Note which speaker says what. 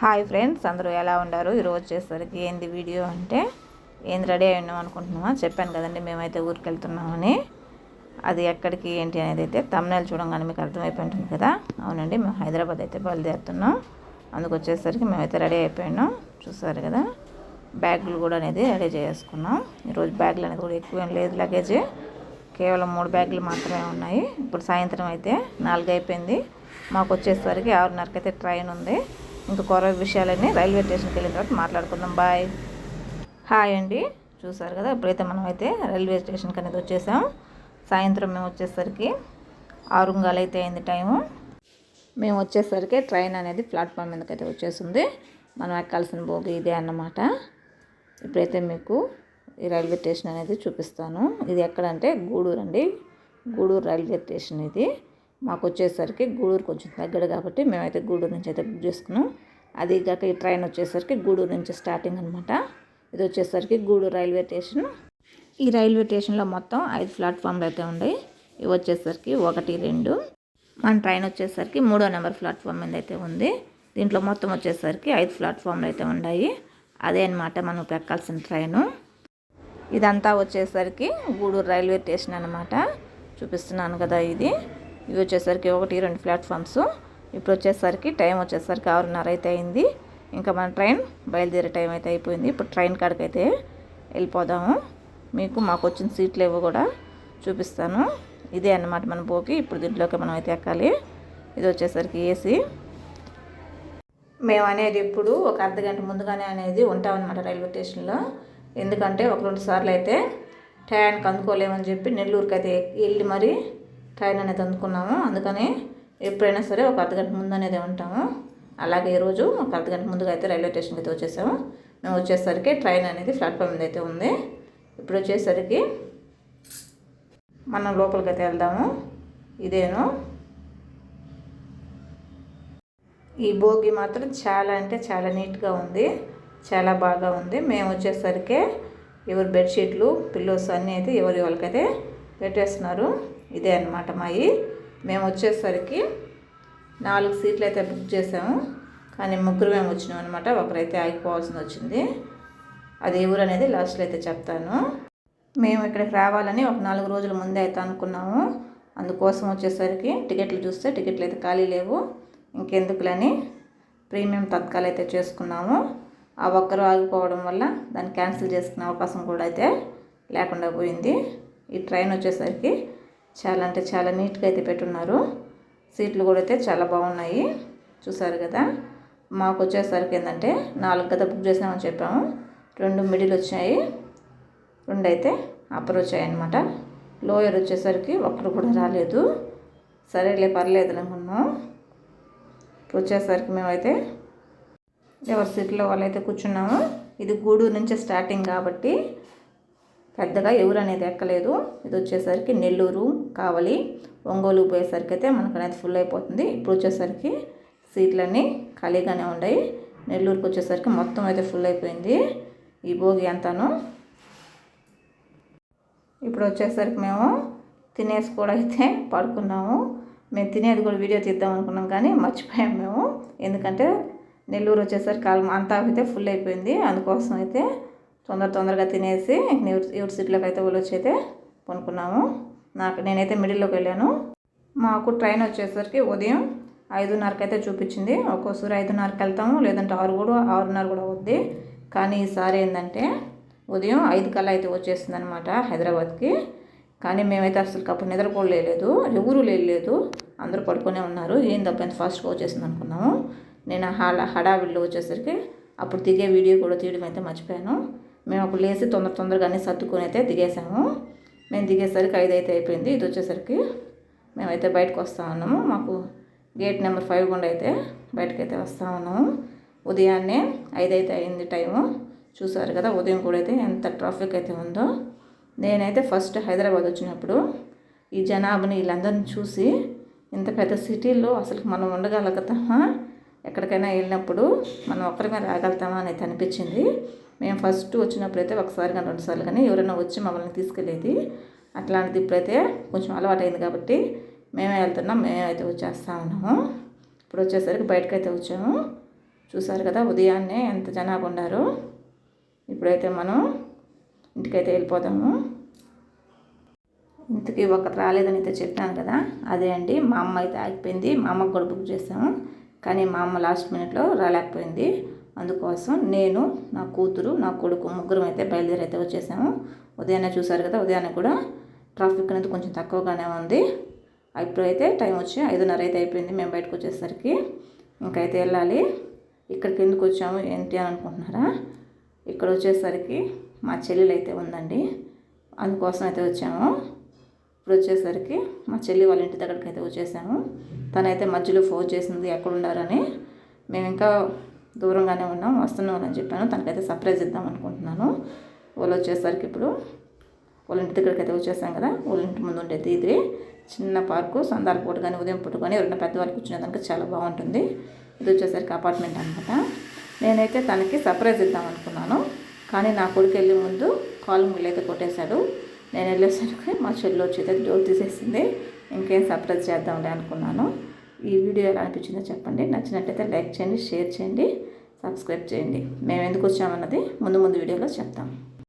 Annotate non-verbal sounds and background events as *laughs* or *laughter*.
Speaker 1: Hi friends అందరూ ఎలా ఉన్నారు? ఈరోజు వచ్చేసరికి ఏంది వీడియో అంటే ఏంది రెడీ అయి ఉన్నాం అనుకుంటున్నామా? చెప్పాను కదండి మేమైతే ఊరికి వెళ్తున్నామని అది ఎక్కడికి ఏంటి అనేది అయితే తమిళనాడు చూడంగానే మీకు అర్థమైపోయి ఉంటుంది కదా? అవునండి మేము హైదరాబాద్ అయితే బయలుదేరుతున్నాం. అందుకు వచ్చేసరికి మేమైతే రెడీ అయిపోయినాం చూసారు కదా? బ్యాగులు కూడా అనేది రెడీ చేసుకున్నాం. ఈరోజు బ్యాగులు అనేది కూడా ఎక్కువ ఏం లేదు లగేజ్ కేవలం మూడు బ్యాగులు మాత్రమే ఉన్నాయి. ఇప్పుడు సాయంత్రం అయితే నాలుగు అయిపోయింది. మాకు వచ్చేసరికి ఆరున్నరకి అయితే ట్రైన్ ఉంది. ఇంకా కొర విషయాలన్నీ రైల్వే స్టేషన్కి వెళ్ళిన తర్వాత మాట్లాడుకుందాం. బాయ్. హాయ్ అండి. చూసారు కదా ఇప్పుడైతే మనం అయితే రైల్వే స్టేషన్కి అనేది వచ్చేసాం. సాయంత్రం మేము వచ్చేసరికి ఆరుంగాలు అయితే అయింది టైము. మేము వచ్చేసరికి ట్రైన్ అనేది ప్లాట్ఫామ్ మీదకైతే వచ్చేసింది. మనం ఎక్కాల్సిన భోగి ఇదే అన్నమాట. ఇప్పుడైతే మీకు ఈ రైల్వే స్టేషన్ అనేది చూపిస్తాను. ఇది ఎక్కడంటే గూడూరు అండి గూడూరు రైల్వే స్టేషన్ ఇది. మాకు వచ్చేసరికి గూడూరు కొంచెం దగ్గర కాబట్టి మేమైతే గూడూరు నుంచి అయితే బుక్ చేసుకున్నాం. అది కాక ఈ ట్రైన్ వచ్చేసరికి గూడూరు నుంచి స్టార్టింగ్ అనమాట ఇది వచ్చేసరికి గూడూరు రైల్వే స్టేషన్. ఈ రైల్వే స్టేషన్లో మొత్తం ఐదు ప్లాట్ఫామ్లు అయితే ఉన్నాయి. ఇవి వచ్చేసరికి ఒకటి రెండు. మన ట్రైన్ వచ్చేసరికి మూడో నెంబర్ ప్లాట్ఫామ్ మీద అయితే ఉంది. దీంట్లో మొత్తం వచ్చేసరికి ఐదు ప్లాట్ఫామ్లు అయితే ఉన్నాయి. అదే అనమాట మనం ఎక్కాల్సిన ట్రైను. ఇదంతా వచ్చేసరికి గూడూరు రైల్వే స్టేషన్ అనమాట చూపిస్తున్నాను కదా ఇది. ఇవి వచ్చేసరికి ఒకటి రెండు ప్లాట్ఫామ్స్. ఇప్పుడు వచ్చేసరికి టైం వచ్చేసరికి ఆరున్నర అయితే అయింది. ఇంకా మన ట్రైన్ బయలుదేరే టైం అయితే అయిపోయింది. ఇప్పుడు ట్రైన్ కాడికి అయితే వెళ్ళిపోదాము. మీకు మాకు వచ్చిన సీట్లు ఏవో కూడా చూపిస్తాను. ఇదే అన్నమాట మన పోకి ఇప్పుడు దీంట్లోకి మనం అయితే ఎక్కాలి. ఇది వచ్చేసరికి ఏసీ మేము అనేది ఇప్పుడు ఒక అర్ధ గంట ముందుగానే అనేది ఉంటామన్నమాట రైల్వే స్టేషన్లో. ఎందుకంటే ఒక రెండు సార్లు అయితే టయానికి అందుకోలేమని చెప్పి నెల్లూరుకి అయితే వెళ్ళి మరి ట్రైన్ అనేది అందుకున్నాము. అందుకని ఎప్పుడైనా సరే ఒక అర్ధగంట ముందు అనేది ఉంటాము. అలాగే ఈరోజు ఒక అర్ధగంట ముందుగా అయితే రైల్వే స్టేషన్కి అయితే వచ్చేసాము. మేము వచ్చేసరికి ట్రైన్ అనేది ప్లాట్ఫామ్ మీద అయితే ఉంది. ఇప్పుడు వచ్చేసరికి మనం లోపలికి అయితే వెళ్దాము. ఇదేను. ఈ భోగి మాత్రం చాలా అంటే చాలా నీట్గా ఉంది. చాలా బాగా ఉంది. మేము వచ్చేసరికి ఎవరి బెడ్షీట్లు పిల్లోస్ అన్నీ అయితే ఎవరి వాళ్ళకైతే పెట్టేస్తున్నారు. ఇదే అనమాట మాయి. మేము వచ్చేసరికి నాలుగు సీట్లు అయితే బుక్ చేసాము. కానీ ముగ్గురు మేము వచ్చినాం అనమాట ఒకరైతే ఆగిపోవాల్సింది వచ్చింది. అది ఎవరు అనేది లాస్ట్లో అయితే చెప్తాను. మేము ఇక్కడికి రావాలని ఒక నాలుగు రోజుల ముందే అయితే అనుకున్నాము. అందుకోసం వచ్చేసరికి టికెట్లు చూస్తే టికెట్లు అయితే ఖాళీ లేవు. ఇంకెందుకులని ప్రీమియం తత్కాలు అయితే చేసుకున్నాము. ఆ ఒక్కరు ఆగిపోవడం వల్ల దాన్ని క్యాన్సిల్ చేసుకునే అవకాశం కూడా అయితే లేకుండా పోయింది. ఈ ట్రైన్ వచ్చేసరికి చాలా అంటే చాలా నీట్గా అయితే పెట్టున్నారు. సీట్లు కూడా అయితే చాలా బాగున్నాయి. చూసారు కదా? మాకు వచ్చేసరికి ఏంటంటే నాలుగు గత బుక్ చేసామని చెప్పాము. రెండు మిడిల్ వచ్చాయి. రెండు అయితే అప్పర్ వచ్చాయి అనమాట లోయర్ వచ్చేసరికి ఒక్కరు కూడా రాలేదు. సరేలే పర్లేదు అనుకున్నాం ఇప్పుడు వచ్చేసరికి మేమైతే ఎవరి సీట్లో వాళ్ళైతే కూర్చున్నాము ఇది గూడూరు నుంచి స్టార్టింగ్ కాబట్టి పెద్దగా ఎవరు అనేది ఎక్కలేదు. ఇది వచ్చేసరికి నెల్లూరు కావలి ఒంగోలు పోయేసరికి అయితే మనకు అనేది ఫుల్ అయిపోతుంది. ఇప్పుడు వచ్చేసరికి సీట్లన్నీ ఖాళీగానే ఉన్నాయి. నెల్లూరుకి వచ్చేసరికి మొత్తం అయితే ఫుల్ అయిపోయింది. ఈ భోగి అంతాను. ఇప్పుడు వచ్చేసరికి మేము తినేసి కూడా అయితే *laughs* పడుకున్నాము. మేము తినేది కూడా వీడియో తీద్దాం అనుకున్నాం కానీ మర్చిపోయాం మేము. ఎందుకంటే నెల్లూరు వచ్చేసరికి అంతా అయితే ఫుల్ అయిపోయింది. అందుకోసం అయితే తొందర తొందరగా తినేసి ఎవరి సీట్లోకి అయితే వచ్చి అయితే కొనుక్కున్నాము నాకు నేనైతే మిడిల్లోకి వెళ్ళాను. మాకు ట్రైన్ వచ్చేసరికి ఉదయం ఐదున్నరకి అయితే చూపించింది. ఒక్కోసారి ఐదున్నరకి వెళ్తాము లేదంటే ఆరు కూడా ఆరున్నర కూడా అవుద్ది. కానీ ఈసారి ఏంటంటే ఉదయం ఐదు కల్లా అయితే వచ్చేసింది అనమాట హైదరాబాద్కి. కానీ మేమైతే అసలు అప్పుడు నిద్రపోలేదు ఎవరు లేదు అందరూ పడుకునే ఉన్నారు. ఏం తప్ప ఎంత ఫాస్ట్గా వచ్చేసింది అనుకున్నాము నేను హడా హడావిడిలో వచ్చేసరికి అప్పుడు దిగే వీడియో కూడా తీయడం అయితే మర్చిపోయాను. మేము అప్పుడు లేచి తొందర తొందరగానే సర్దుకొని అయితే దిగేసాము. మేము దిగేసరికి ఐదు అయితే అయిపోయింది. ఇది వచ్చేసరికి మేమైతే బయటకు వస్తూ ఉన్నాము. మాకు గేట్ నెంబర్ ఫైవ్ గుండా అయితే బయటకు అయితే వస్తూ ఉన్నాము. ఉదయాన్నే ఐదు అయితే అయింది టైము. చూసారు కదా ఉదయం కూడా అయితే ఎంత ట్రాఫిక్ అయితే ఉందో. నేనైతే ఫస్ట్ హైదరాబాద్ వచ్చినప్పుడు ఈ జనాభాని వీళ్ళందరిని చూసి ఇంత పెద్ద సిటీలో అసలు మనం ఉండగలగతా ఎక్కడికైనా వెళ్ళినప్పుడు మనం ఒక్కరిమే రాగలుగుతామా అనేది అనిపించింది. మేము ఫస్ట్ వచ్చినప్పుడు అయితే ఒకసారి కానీ రెండుసార్లు కానీ ఎవరైనా వచ్చి మమ్మల్ని తీసుకెళ్ళేది. అట్లాంటిది ఇప్పుడైతే కొంచెం అలవాటు అయింది కాబట్టి మేమే వెళ్తున్నాం మేమే అయితే వచ్చేస్తా ఉన్నాము. ఇప్పుడు వచ్చేసరికి బయటకైతే వచ్చాము. చూసారు కదా ఉదయాన్నే ఎంత జనాభా ఉన్నారు ఇప్పుడైతే మనం ఇంటికైతే వెళ్ళిపోదాము. ఇంతకీ ఒకటి రాలేదని అయితే చెప్పాను కదా అదే అండి. మా అమ్మ అయితే ఆగిపోయింది. మా అమ్మకు కూడా బుక్ చేసాము కానీ మా అమ్మ లాస్ట్ మినిట్లో రాలేకపోయింది. అందుకోసం నేను నా కూతురు నా కొడుకు ముగ్గురం అయితే బయలుదేరి అయితే వచ్చేసాము. ఉదయాన్నే చూసారు కదా ఉదయాన్నే కూడా ట్రాఫిక్ అనేది కొంచెం తక్కువగానే ఉంది. ఇప్పుడైతే టైం వచ్చి ఐదున్నర అయితే అయిపోయింది. మేము బయటకు వచ్చేసరికి ఇంకైతే వెళ్ళాలి. ఇక్కడికి ఎందుకు వచ్చాము ఏంటి అని అనుకుంటున్నారా? ఇక్కడ వచ్చేసరికి మా చెల్లెలు అయితే ఉందండి. అందుకోసం అయితే వచ్చాము. ఇప్పుడు వచ్చేసరికి మా చెల్లి వాళ్ళ ఇంటి దగ్గరికి అయితే వచ్చేసాము. తనైతే మధ్యలో ఫోన్ చేసింది ఎక్కడున్నారని. మేము ఇంకా దూరంగానే ఉన్నాం వస్తున్నాం అని చెప్పాను. తనకైతే సర్ప్రైజ్ ఇద్దాం అనుకుంటున్నాను. వాళ్ళు వచ్చేసరికి ఇప్పుడు వాళ్ళ ఇంటి దగ్గరికి అయితే వచ్చేసాం కదా. వాళ్ళ ఇంటి ముందు ఉండేది ఇది చిన్న పార్కు సందాల పూట కానీ ఉదయం పూట కానీ ఎవరైనా పెద్దవాళ్ళు కూర్చునేదానికి చాలా బాగుంటుంది. ఇది వచ్చేసరికి అపార్ట్మెంట్ అనమాట నేనైతే తనకి సర్ప్రైజ్ ఇద్దాం అనుకున్నాను. కానీ నా కొడుకు వెళ్ళే ముందు కాలు అయితే కొట్టేశాడు. నేను వెళ్ళేసరికి మా చెల్లి వచ్చేది డోర్ తీసేసింది. ఇంకేం సర్ప్రైజ్ చేద్దాంలే అనుకున్నాను. ఈ వీడియో ఎలా అనిపించిందో చెప్పండి. నచ్చినట్టయితే లైక్ చేయండి షేర్ చేయండి సబ్స్క్రైబ్ చేయండి. మేము ఎందుకు వచ్చామన్నది ముందు ముందు వీడియోలో చెప్తాము